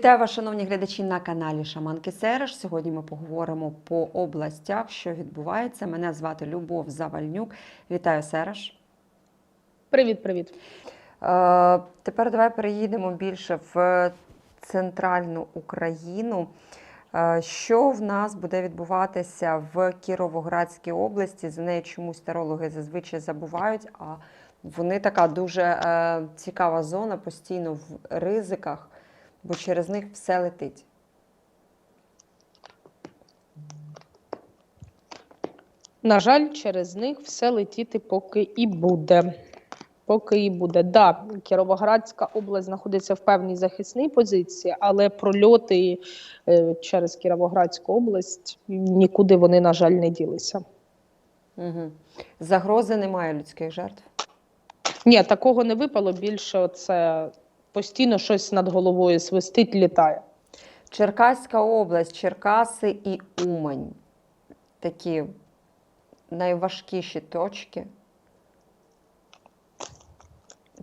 Вітаю вас, шановні глядачі на каналі Шаманки Сереш. Сьогодні ми поговоримо по областях, що відбувається. Мене звати Любов Завальнюк. Вітаю Сереш. Привіт, привіт. Е, тепер давай переїдемо більше в центральну Україну. Е, Що в нас буде відбуватися в Кіровоградській області? За нею чомусь тарологи зазвичай забувають. А вони така дуже е, цікава зона, постійно в ризиках, бо через них все летить. На жаль, через них все летіти поки і буде. Поки і буде. Да, Кіровоградська область знаходиться в певній захисній позиції, але прольоти е, через Кіровоградську область нікуди вони, на жаль, не ділися. Угу. Загрози немає людських жертв. Ні, такого не випало. Більше це постійно щось над головою свистить, літає. Черкаська область, Черкаси і Умань. Такі найважкіші точки.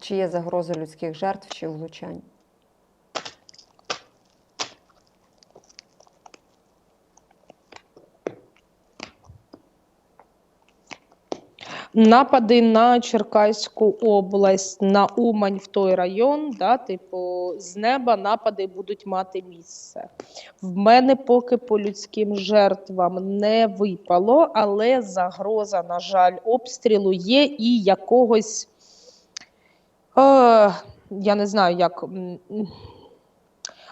Чи є загроза людських жертв чи влучань? Напади на Черкаську область, на Умань в той район, да, типу, з неба напади будуть мати місце. В мене поки по людським жертвам не випало, але загроза, на жаль, обстрілу є і якогось, е, я не знаю, як.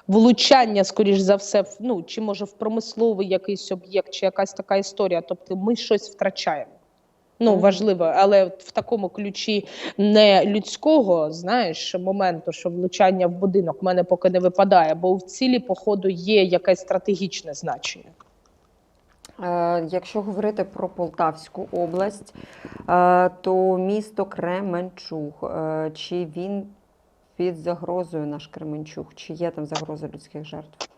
Влучання, скоріш за все, ну, чи може в промисловий якийсь об'єкт, чи якась така історія. Тобто ми щось втрачаємо. Ну, важливо, але в такому ключі не людського, знаєш, моменту, що влучання в будинок в мене поки не випадає, бо в цілі, походу, є якесь стратегічне значення. Е, Якщо говорити про Полтавську область, е, то місто Кременчуг. Е, Чи він під загрозою наш Кременчуг? Чи є там загроза людських жертв?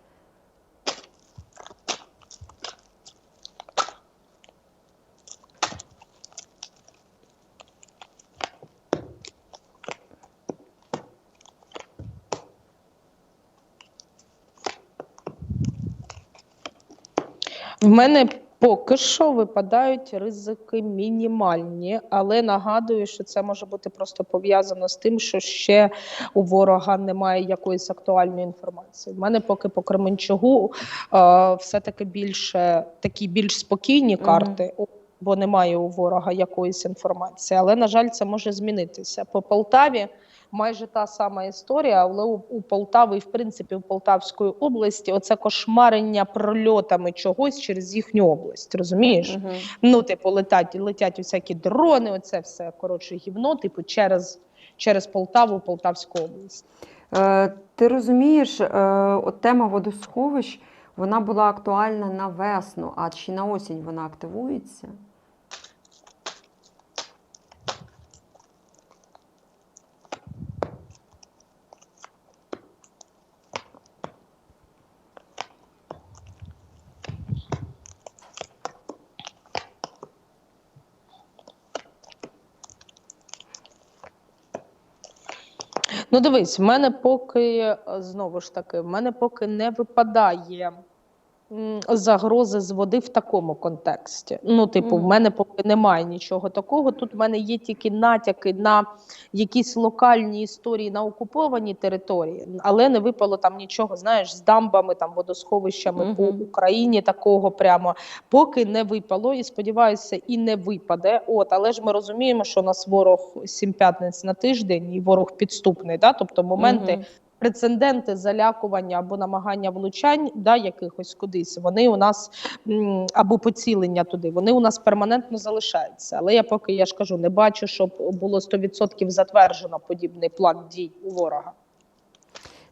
Мене поки що випадають ризики мінімальні, але нагадую, що це може бути просто пов'язано з тим, що ще у ворога немає якоїсь актуальної інформації. В мене поки по Кременчугу е, все-таки більше такі більш спокійні карти. Бо немає у ворога якоїсь інформації, але на жаль, це може змінитися по Полтаві. Майже та сама історія, але у, у Полтави, і в принципі, в Полтавської області, оце кошмарення прольотами чогось через їхню область. Розумієш? Мгм. Ну, типу, летять, летять усякі дрони, оце все коротше гівно, типу, через, через Полтаву, Полтавську область. Е, Ти розумієш, е, от тема водосховищ вона була актуальна на весну, а чи на осінь вона активується? Ну, дивись, в мене поки е, знову ж таки, в мене поки не випадає загрози з води в такому контексті. Ну, типу, в мене поки немає нічого такого. Тут в мене є тільки натяки на якісь локальні історії на окупованій території, але не випало там нічого, знаєш, з дамбами, там водосховищами по Україні. Такого прямо поки не випало, і сподіваюся, і не випаде. От, але ж ми розуміємо, що у нас ворог сім п'ятниць на тиждень, і ворог підступний. Да? Тобто моменти Мгм. Прецеденти залякування або намагання влучань да, якихось кудись, вони у нас або поцілення туди, вони у нас перманентно залишаються. Але я поки я ж кажу, не бачу, щоб було 100% затверджено подібний план дій у ворога.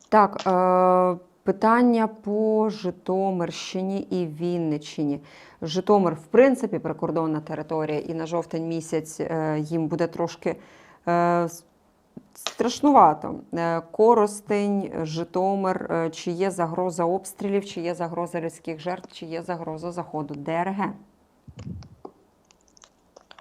Так, е, питання по Житомирщині і Вінниччині. Житомир, в принципі, прикордонна територія, і на жовтень місяць е, їм буде трошки е, страшнувато. Е, Коростень, Житомир, е, чи є загроза обстрілів, чи є загроза людських жертв, чи є загроза заходу ДРГ.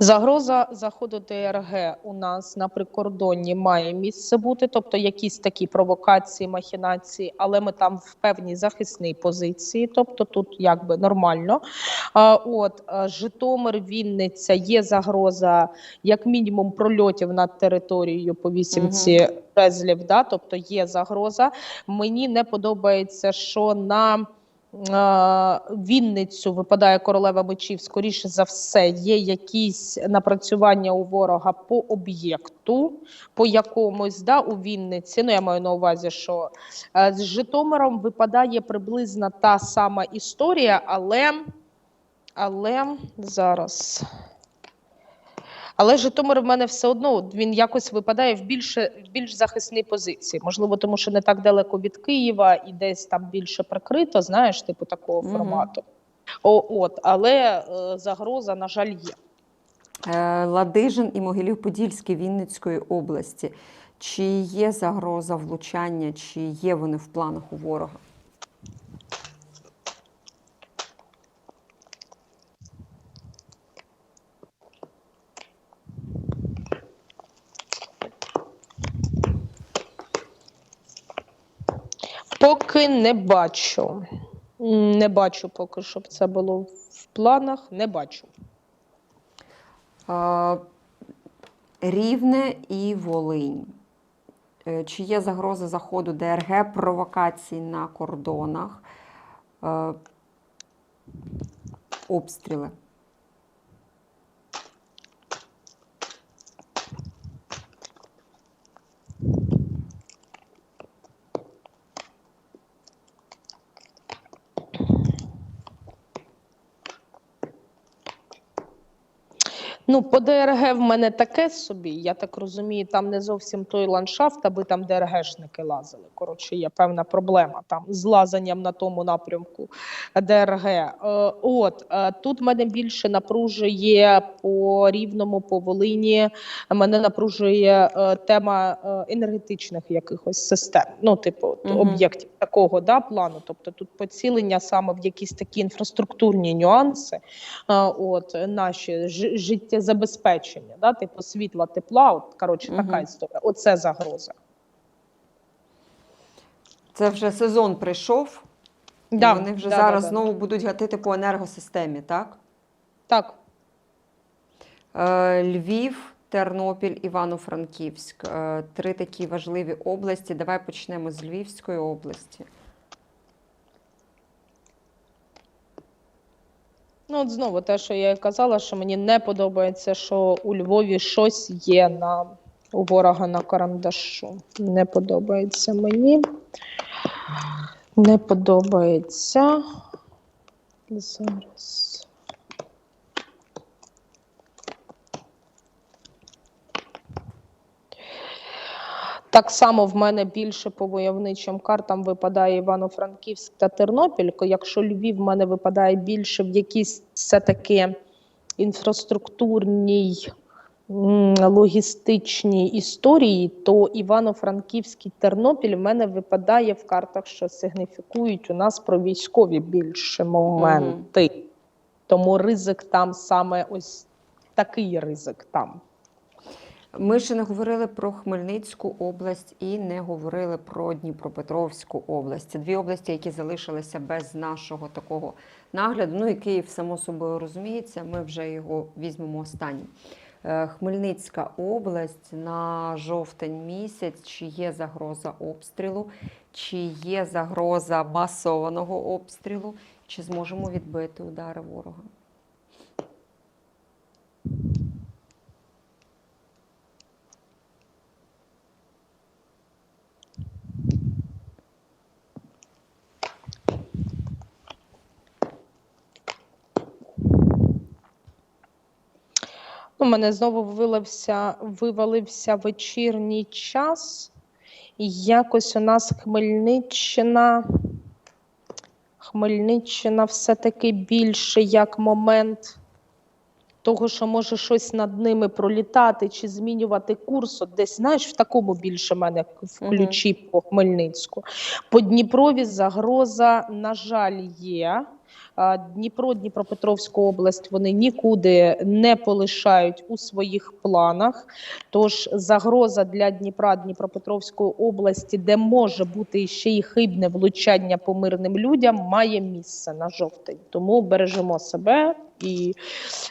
Загроза заходу ДРГ у нас на прикордонні має місце бути, тобто якісь такі провокації, махінації, але ми там в певній захисній позиції, тобто тут якби нормально. А, От Житомир, Вінниця є загроза, як мінімум, прольотів над територією по вісімці жезлів, да, тобто є загроза. Мені не подобається, що на е, Вінницю випадає королева мечів, скоріше за все, є якісь напрацювання у ворога по об'єкту, по якомусь да, у Вінниці. Ну, я маю на увазі, що е, з Житомиром випадає приблизно та сама історія, але, але зараз. Але Житомир в мене все одно він якось випадає в більше в більш захисній позиції. Можливо, тому що не так далеко від Києва і десь там більше прикрито, знаєш, типу такого Мгм. формату. О, от, але е, загроза, на жаль, є. Е, Ладижин і Могилів-Подільський Вінницької області. Чи є загроза влучання, чи є вони в планах у ворога? Поки не бачу. Не бачу поки, щоб це було в планах. Не бачу. Е, Рівне і Волинь. Е, Чи є загроза заходу ДРГ, провокацій на кордонах, е, обстріли? Ну, по ДРГ в мене таке собі. Я так розумію, там не зовсім той ландшафт, аби там ДРГшники лазили. Коротше, є певна проблема там з лазанням на тому напрямку ДРГ. Е, от е, тут мене більше напружує по рівному, по Волині. Мене напружує е, тема е, енергетичних якихось систем. Ну, типу, Мгм. об'єктів такого да, плану. Тобто тут поцілення саме в якісь такі інфраструктурні нюанси а, от наші ж- життєзабезпечення, да, типу світла, тепла, от коротше, така Мгм. історія. Оце загроза. Це вже сезон прийшов, і вони вже да, зараз да, да. знову будуть гатити по енергосистемі, так? Так. Е, Львів, Тернопіль, Івано-Франківськ. Е, Три такі важливі області. Давай почнемо з Львівської області. Ну, от знову те, що я і казала, що мені не подобається, що у Львові щось є на у ворога на карандашу. Не подобається мені. Не подобається. Зараз. Так само в мене більше по войовничим картам випадає Івано-Франківськ та Тернопіль. Якщо Львів в мене випадає більше в якійсь все-таки інфраструктурній логістичній історії, то Івано-Франківський Тернопіль в мене випадає в картах, що сигніфікують у нас про військові більше моменти. Тому ризик там саме ось такий ризик там. Ми ще не говорили про Хмельницьку область і не говорили про Дніпропетровську область. Це дві області, які залишилися без нашого такого нагляду. Ну і Київ, само собою розуміється, ми вже його візьмемо останнім. Е, Хмельницька область на жовтень місяць. Чи є загроза обстрілу, чи є загроза масованого обстрілу, чи зможемо відбити удари ворога? У мене знову вилився, вивалився вечірній час. І якось у нас Хмельниччина. Хмельниччина все-таки більше як момент того, що може щось над ними пролітати чи змінювати курс. От десь, знаєш, в такому більше мене в ключі по Хмельницьку. По Дніпрові загроза, на жаль, є. Дніпро, Дніпропетровську область вони нікуди не полишають у своїх планах. Тож загроза для Дніпра, Дніпропетровської області, де може бути ще й хибне влучання по мирним людям, має місце на жовтень. Тому бережемо себе і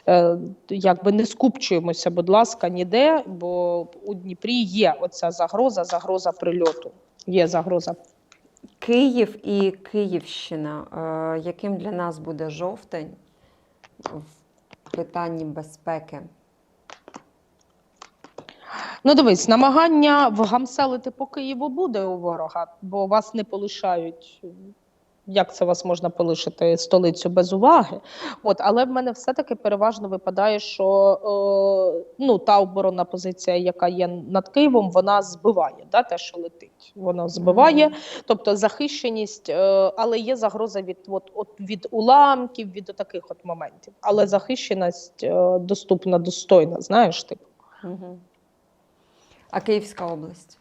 е, якби не скупчуємося, будь ласка, ніде, бо у Дніпрі є оця загроза, загроза прильоту. Є загроза Київ і Київщина. Е, Яким для нас буде жовтень в питанні безпеки? Ну, дивись, намагання вгамселити по Києву буде у ворога, бо вас не полишають. Як це вас можна полишити столицю без уваги? От, але в мене все-таки переважно випадає, що е, ну, та оборонна позиція, яка є над Києвом, вона збиває да, те, що летить. Вона збиває, тобто захищеність, е, але є загроза від, от, от, від уламків, від таких от моментів. Але захищеність е, доступна, достойна, знаєш, типу. Угу. А Київська область?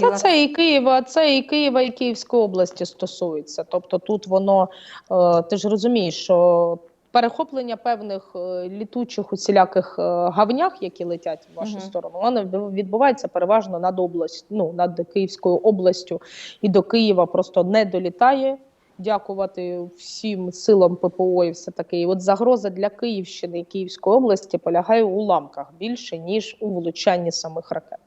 Та це і Києва, це і Києва, і Київської області стосується. Тобто тут воно, е, ти ж розумієш, що перехоплення певних е, літучих усіляких е, гавнях, які летять в вашу Мгм. сторону, воно відбу- відбувається переважно над область, ну над Київською областю і до Києва просто не долітає. Дякувати всім силам ППО і все таке. І от загроза для Київщини і Київської області полягає у уламках більше ніж у влучанні самих ракет.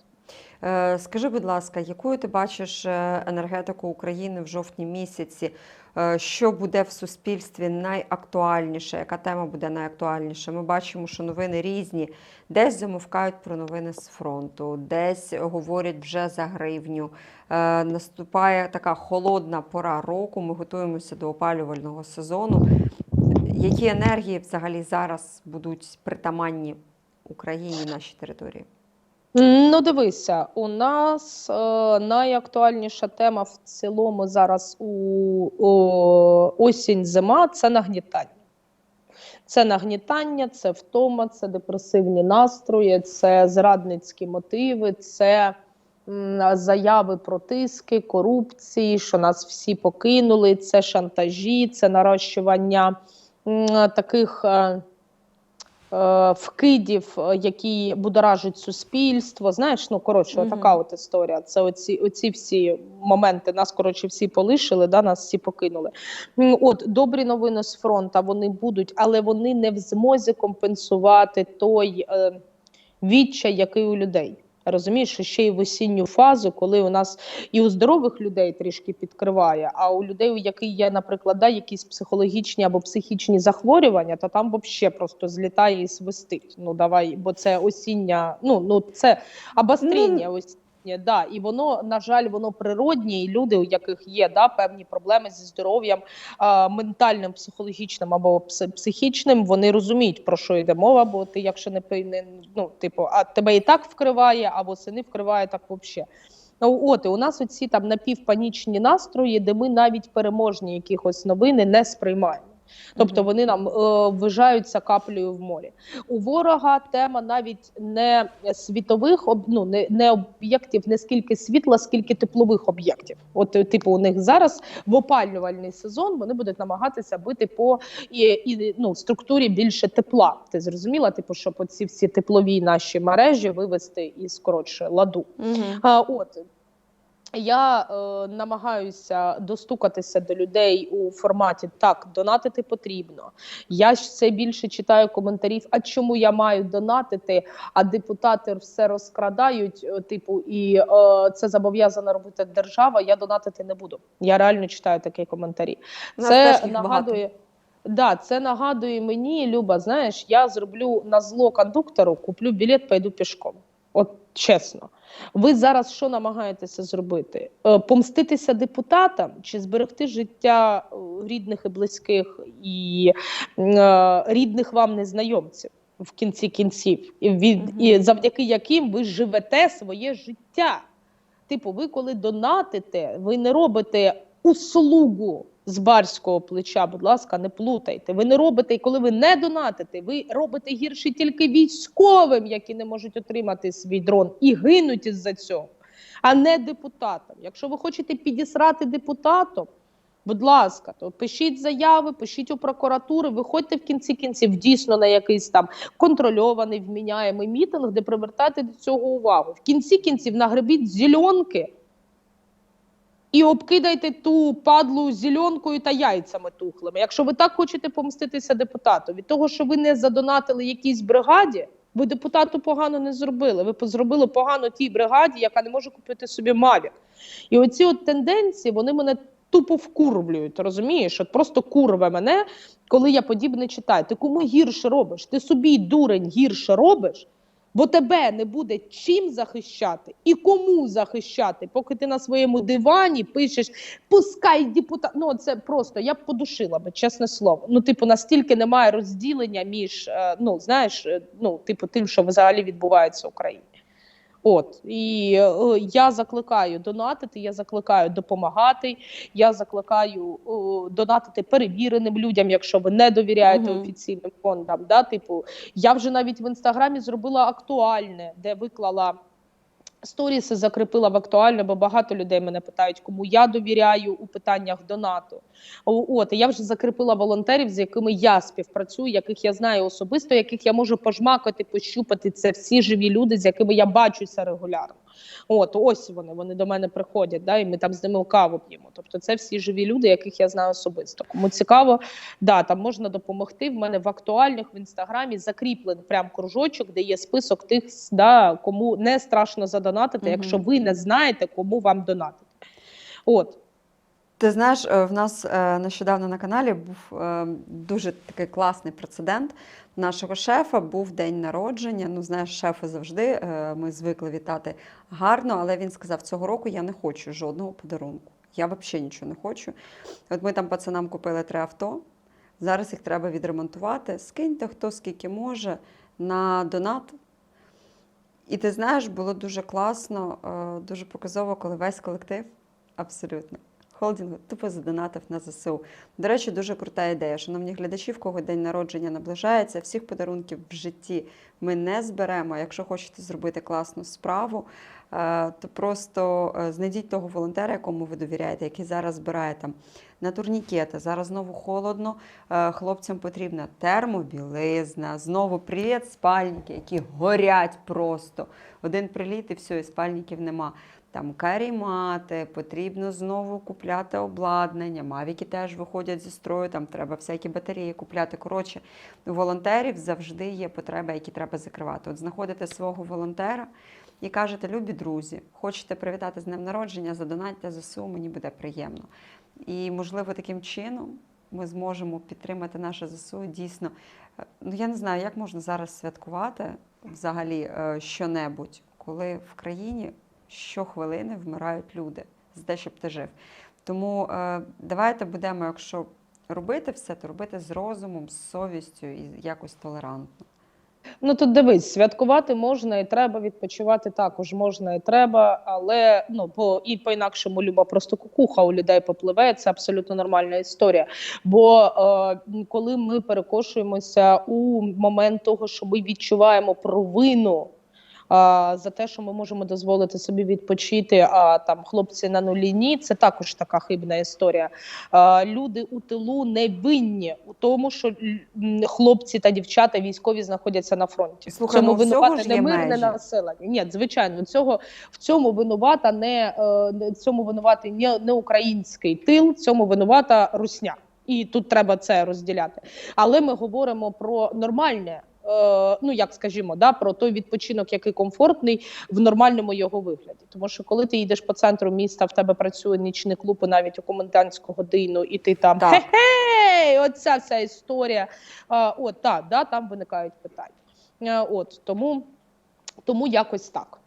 Е, Скажи, будь ласка, якою ти бачиш е, енергетику України в жовтні місяці? Е, Що буде в суспільстві найактуальніше? Яка тема буде найактуальніша? Ми бачимо, що новини різні. Десь замовкають про новини з фронту, десь говорять вже за гривню. Наступає така холодна пора року. Ми готуємося до опалювального сезону. Які енергії взагалі зараз будуть притаманні Україні нашій території? Ну, дивися, у нас е, найактуальніша тема в цілому зараз у, о, осінь зима це нагнітання. Це нагнітання, це втома, це депресивні настрої, це зрадницькі мотиви, це м, заяви про тиски, корупції, що нас всі покинули, це шантажі, це нарощування м, таких. е, Вкидів, е, які будоражать суспільство, знаєш, ну коротше, Мгм. така от історія. Це оці, оці всі моменти. Нас коротше всі полишили, да, нас всі покинули. От добрі новини з фронту вони будуть, але вони не в змозі компенсувати той е, відчай, який у людей. Розумієш, що ще й в осінню фазу, коли у нас і у здорових людей трішки підкриває, а у людей, у яких є, наприклад, да, якісь психологічні або психічні захворювання, то там взагалі просто злітає і свистить. Ну давай, бо це осіння, ну ну це обострення осіннє, да, і воно, на жаль, воно природнє, і люди, у яких є да, певні проблеми зі здоров'ям, а, ментальним, психологічним або психічним, вони розуміють, про що йде мова, бо ти, якщо не не, ну, типу, а тебе і так вкриває, або сини вкриває так взагалі. Ну, от, і у нас оці там напівпанічні настрої, де ми навіть переможні якихось новини не сприймаємо. Тобто вони нам е, ввижаються каплею в морі. У ворога тема навіть не світових ну, не, не об'єктів, не скільки світла, скільки теплових об'єктів. От, е, типу, у них зараз в опалювальний сезон вони будуть намагатися бити по і, і, ну, структурі більше тепла. Ти зрозуміла? Типу, щоб оці всі теплові наші мережі вивести із коротше ладу. Угу. А, от я е, намагаюся достукатися до людей у форматі так, донатити потрібно. Я ж все більше читаю коментарів. А чому я маю донатити? А депутати все розкрадають. е, Типу, і е, це зобов'язана робити держава. Я донатити не буду. Я реально читаю такі коментарі. Це нагадує. Да, це нагадує мені, Люба. Знаєш, я зроблю на зло кондуктору, куплю білет, пойду пішком. От чесно. Ви зараз що намагаєтеся зробити? Е, Помститися депутатам чи зберегти життя е, рідних і близьких і е, рідних вам незнайомців? в кінці кінців, і, від, і завдяки яким ви живете своє життя. Типу, ви коли донатите, ви не робите услугу з барського плеча, будь ласка, не плутайте. Ви не робите, і коли ви не донатите, ви робите гірше тільки військовим, які не можуть отримати свій дрон, і гинуть із-за цього, а не депутатам. Якщо ви хочете підісрати депутатом, Будь ласка, то пишіть заяви, пишіть у прокуратури, виходьте в кінці кінців дійсно на якийсь там контрольований, вміняємий мітинг, де привертати до цього увагу. В кінці кінців нагребіть зільонки і обкидайте ту падлу зільонкою та яйцями тухлими. Якщо ви так хочете помститися депутату, від того, що ви не задонатили якійсь бригаді, ви депутату погано не зробили. Ви зробили погано тій бригаді, яка не може купити собі мавік. І оці от тенденції вони мене тупо вкурблюють. Розумієш? От просто курве мене, коли я подібне читаю. Ти кому гірше робиш? Ти собі дурень гірше робиш, бо тебе не буде чим захищати і кому захищати, поки ти на своєму дивані пишеш пускай депутат. Ну це просто я б подушила би, чесне слово. Ну, типу, настільки немає розділення між е, ну знаєш, е, ну типу, тим, що взагалі відбувається в Україні. От і е, я закликаю донатити, я закликаю допомагати. Я закликаю е, донатити перевіреним людям, якщо ви не довіряєте Мгм. офіційним фондам. Да, типу, я вже навіть в інстаграмі зробила актуальне, де виклала. Сторіси закріпила в актуальне, бо багато людей мене питають, кому я довіряю у питаннях донату. НАТО. От я вже закріпила волонтерів, з якими я співпрацюю, яких я знаю особисто, яких я можу пожмакати, пощупати. Це всі живі люди, з якими я бачуся регулярно. От ось вони, вони до мене приходять, да, і ми там з ними каву п'ємо. Тобто, це всі живі люди, яких я знаю особисто. Кому цікаво, да, там можна допомогти. В мене в актуальних в інстаграмі закріплений прям кружочок, де є список тих, да, кому не страшно задонатити, угу. якщо ви не знаєте, кому вам донатити. От. Ти знаєш, е, в нас е, нещодавно на каналі був е, дуже такий класний прецедент. Нашого шефа був день народження. Ну, знаєш, шефи завжди ми звикли вітати гарно, але він сказав: цього року я не хочу жодного подарунку. Я взагалі нічого не хочу. От ми там пацанам купили три авто. Зараз їх треба відремонтувати. Скиньте хто скільки може на донат. І ти знаєш, було дуже класно, дуже показово, коли весь колектив абсолютно холдингу тупо задонатив на ЗСУ. До речі, дуже крута ідея. Шановні глядачі, в кого день народження наближається, всіх подарунків в житті ми не зберемо. Якщо хочете зробити класну справу, е, то просто е, знайдіть того волонтера, якому ви довіряєте, який зараз збирає там на турнікети. Зараз знову холодно. е, Хлопцям потрібна термобілизна, знову привіт, спальники, які горять просто. Один приліт і все, і спальників нема. Там карімати, потрібно знову купляти обладнання. Мавіки теж виходять зі строю, там треба всякі батареї купляти. Коротше, у волонтерів завжди є потреби, які треба закривати. От знаходите свого волонтера і кажете, любі друзі, хочете привітати з днем народження, задонатьте ЗСУ, мені буде приємно. І, можливо, таким чином ми зможемо підтримати наше ЗСУ дійсно. е, Ну, я не знаю, як можна зараз святкувати взагалі е, що-небудь, коли в країні щохвилини вмирають люди за те, щоб ти жив. Тому е, давайте будемо, якщо робити все, то робити з розумом, з совістю і якось толерантно. Ну тут дивись, святкувати можна і треба, відпочивати також можна і треба, але ну по і по інакшому люба просто кукуха у людей попливе. Це абсолютно нормальна історія. Бо е, коли ми перекошуємося у момент того, що ми відчуваємо провину. А, за те, що ми можемо дозволити собі відпочити, а там хлопці на нулі ні, це також така хибна історія. А, люди у тилу не винні у тому, що хлопці та дівчата військові знаходяться на фронті. Слухай, цьому ну, всього не мирне населення. Ні, звичайно, цього в цьому винувата не е, цьому винуватий не, не український тил, цьому винувата русня. І тут треба це розділяти. Але ми говоримо про нормальне. Е, Ну, як скажімо, да, про той відпочинок, який комфортний в нормальному його вигляді. Тому що коли ти їдеш по центру міста, в тебе працює нічний клуб, і навіть у комендантську годину, і ти там Так. хе-хей, оця вся історія. От так, да, там виникають питання. Е, От тому, тому якось так.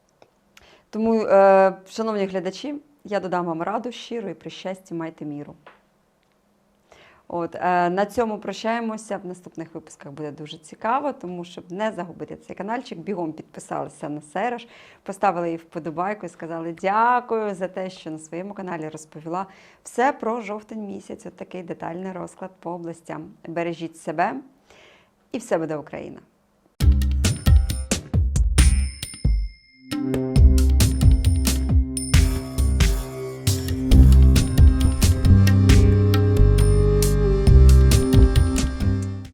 Тому, е, шановні глядачі, я додам вам раду щиро і при щасті майте міру. От е, на цьому прощаємося. В наступних випусках буде дуже цікаво, тому щоб не загубити цей каналчик, бігом підписалися на Сереж, поставили їй вподобайку і сказали дякую за те, що на своєму каналі розповіла все про жовтень місяць. От такий детальний розклад по областям. Бережіть себе, і все буде Україна!